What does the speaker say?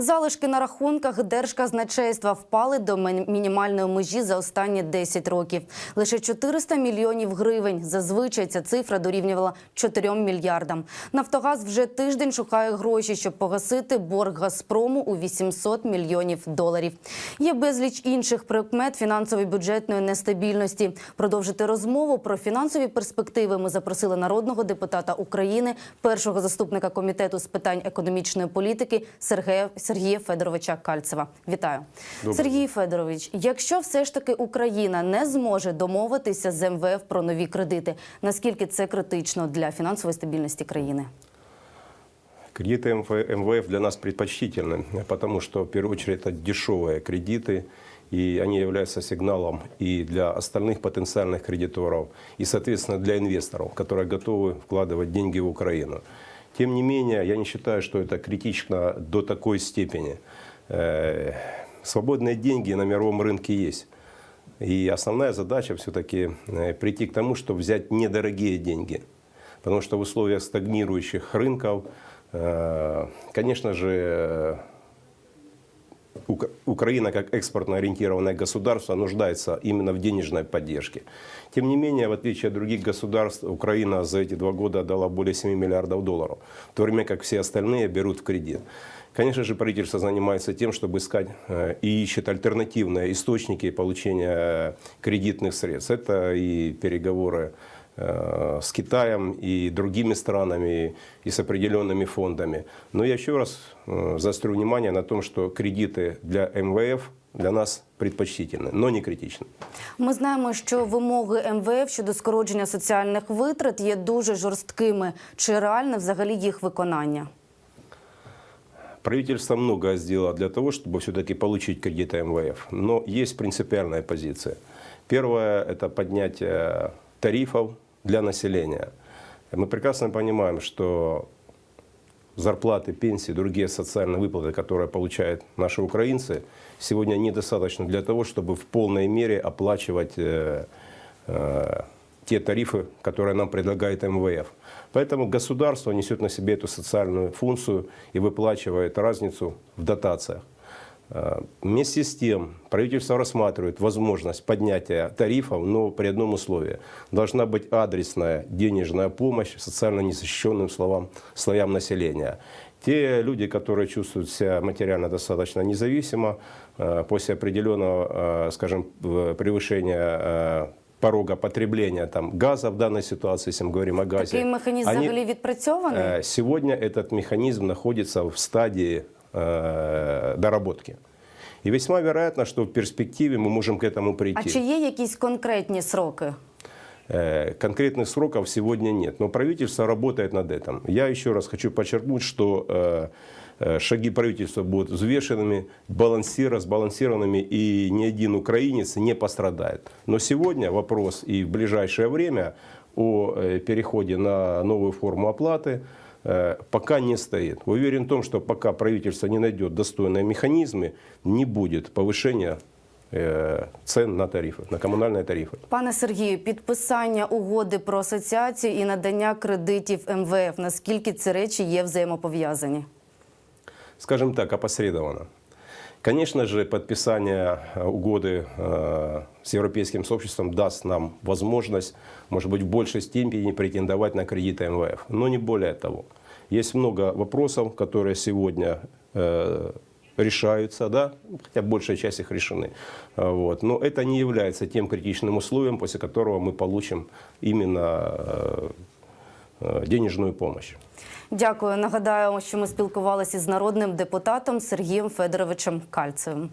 Залишки на рахунках держказначейства впали до мінімальної межі за останні 10 років. Лише 400 мільйонів гривень. Зазвичай ця цифра дорівнювала 4 мільярдам. Нафтогаз вже тиждень шукає гроші, щоб погасити борг Газпрому у 800 мільйонів доларів. Є безліч інших прикмет фінансової бюджетної нестабільності. Продовжити розмову про фінансові перспективи ми запросили народного депутата України, першого заступника комітету з питань економічної політики Сергія Сергія Федоровича Кальцева. Вітаю, Добрий Сергій Федорович. Якщо все ж таки Україна не зможе домовитися з МВФ про нові кредити, наскільки це критично для фінансової стабільності країни? Кредиты МФ- МВФ для нас предпочтительны, потому что, в первую очередь, это дешевые кредиты, и они являются сигналом и для остальных потенциальных кредиторов, и, соответственно, для инвесторов, которые готовы вкладывать деньги в Украину. Тем не менее, я не считаю, что это критично до такой степени. Э, Свободные деньги на мировом рынке есть. И основная задача все-таки прийти к тому, чтобы взять недорогие деньги. Потому что в условиях стагнирующих рынков, э, конечно же, Украина как экспортно ориентированное государство нуждается именно в денежной поддержке. Тем не менее, в отличие от других государств, Украина за эти два года дала более 7 миллиардов долларов, в то время как все остальные берут в кредит. Конечно же, правительство занимается тем, чтобы искать э, и ищет альтернативные источники получения э, кредитных средств. Это и переговоры с Китаем и другими странами, и с определенными фондами. Но я еще раз э, заострю внимание на том, что кредиты для МВФ для нас предпочтительны, но не критичны. Ми знаємо, що вимоги МВФ щодо скорочення соціальних витрат є дуже жорсткими. Чи реальне взагалі їх виконання? Правительство многое сделало для того, чтобы все-таки получить кредиты МВФ. Но есть принципиальная позиция. Первое – это поднятие тарифов для населения. Мы прекрасно понимаем, что зарплаты, пенсии, другие социальные выплаты, которые получают наши украинцы, сегодня недостаточно для того, чтобы в полной мере оплачивать э, э, те тарифы, которые нам предлагает МВФ. Поэтому государство несет на себе эту социальную функцию и выплачивает разницу в дотациях. Э, Вместе с тем правительство рассматривает возможность поднятия тарифов, но при одном условии. Должна быть адресная денежная помощь социально незащищенным словам, слоям населения. Те люди, которые чувствуют себя материально достаточно независимо, э, после определенного, э, скажем, в- превышения э, порога потребления там, газа в данной ситуации, если мы говорим о газе. Такий механізм они- взагалі відпрацьований? Э, Сегодня этот механизм находится в стадии э, доработки. И весьма вероятно, что в перспективе мы можем к этому А прийти. чи є якісь конкретні сроки? Э, Конкретных сроков сегодня нет, но правительство работает над этим. Я еще раз хочу подчеркнуть, что э, э, шаги правительства будут взвешенными, балансир- сбалансированными, и ни один украинец не пострадает. Но сегодня вопрос и в ближайшее время о э, переходе на новую форму оплаты э, пока не стоит. Уверен в том, что пока правительство не найдет достойные механизмы, не будет повышения э, цен на тарифы, на коммунальные тарифы. Пане Сергію, підписання угоди про асоціацію і надання кредитів МВФ. Наскільки ці речі є взаємопов'язані? скажем так, опосредованно. Конечно же, подписание э, угоды э, с европейским сообществом даст нам возможность, может быть, в большей степени претендовать на кредиты МВФ, но не более того. Есть много вопросов, которые сегодня э, решаются, да, хотя большая часть их решены. Вот. Но это не является тем критичным условием, после которого мы получим именно денежную помощь. Дякую. Нагадаю, що ми спілкувалися з народним депутатом Сергієм Федоровичем Кальцевим.